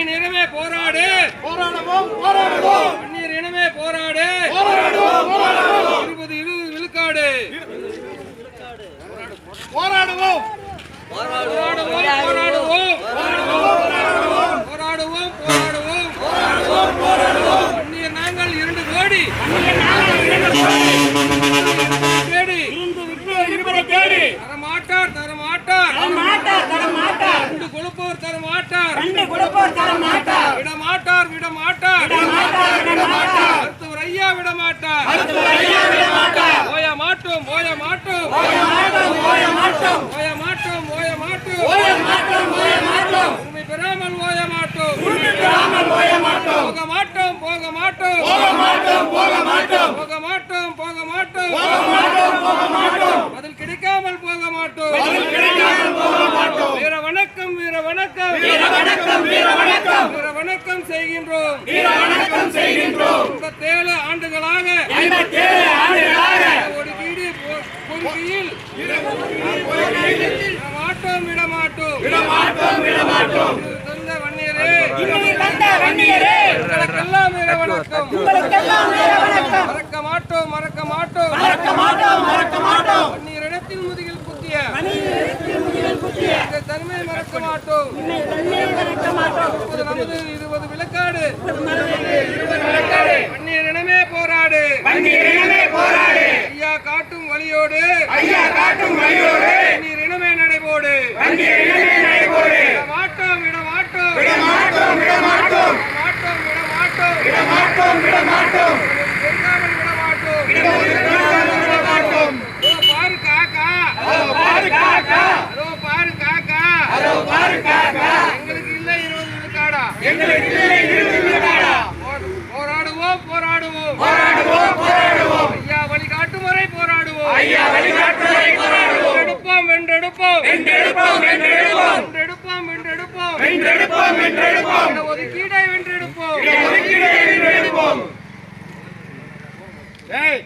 நிறமே போராடு! போராடுவோம் போராடுவோம்! அந்நியர் இனமே போராடு! போராடுவோம் போராடுவோம்! இருபது இருபது விழுக்காடு! போராடுவோம்! போராடுவோம்! விட மாட்டார் மருத்துவர் ஐயா விட மாட்டார் ஐயா விட மாட்டார் ஓய மாட்டோம் ஓய மாட்டோம் ஓய மாட்டோம் ஓய மாட்டோம் ஓய மாட்டோம் ஓய மாட்டோம் ஓய மாட்டோம் ஓய மாட்டோம் உண்மை பெறாமல் ஓய மாட்டோம் பெறாமல் ஓய மாட்டோம் போக மாட்டோம் போக மாட்டோம் போக மாட்டோம் போக மாட்டோம் போக மாட்டோம் போக மாட்டோம் போக மாட்டோம் போக மாட்டோம் பதில் கிடைக்காமல் போக மாட்டோம் பதில் கிடைக்காமல் போக மாட்டோம் வீர வணக்கம். வீர வணக்கம் வீர வணக்கம் வீர வணக்கம் செய்கின்றோம். வீர வணக்கம் செய்கின்றோம். முப்பத்தேழு ஆண்டுகளாக. ஐம்பத்தேழு ஆண்டுகளாக. ஒதுக்கீடு விட மாட்டோம் விட மாட்டோம் விட மாட்டோம் விட மாட்டோம் இது தந்த வன்னியரே. தந்த வன்னியரே. உங்களுக்கெல்லாம் வீர வணக்கம் உங்களுக்கெல்லாம் வீர வணக்கம் மறக்க மாட்டோம் நன்மை மறக்க மாட்டோம். நமது இருபது விளக்காடு பன்னீர் இனமே போராடு. எங்களுக்கு இல்ல இருபது விழுக்காடா எங்களுக்கு இல்ல இருபது விழுக்காடா போராடுவோம் போராடுவோம். போராடுவோம் போராடுவோம். ஐயா வழிகாட்டும் வரை போராடுவோம். ஐயா வழிகாட்டும் வரை போராடுவோம். எடுப்போம் வென்றெடுப்போம். வென்றெடுப்போம் வென்றெடுப்போம். வென்றெடுப்போம் வென்றெடுப்போம். வென்றெடுப்போம் வென்றெடுப்போம். ஒதுக்கீடை வென்றெடுப்போம். ஒதுக்கீடை வென்றெடுப்போம். ஏய்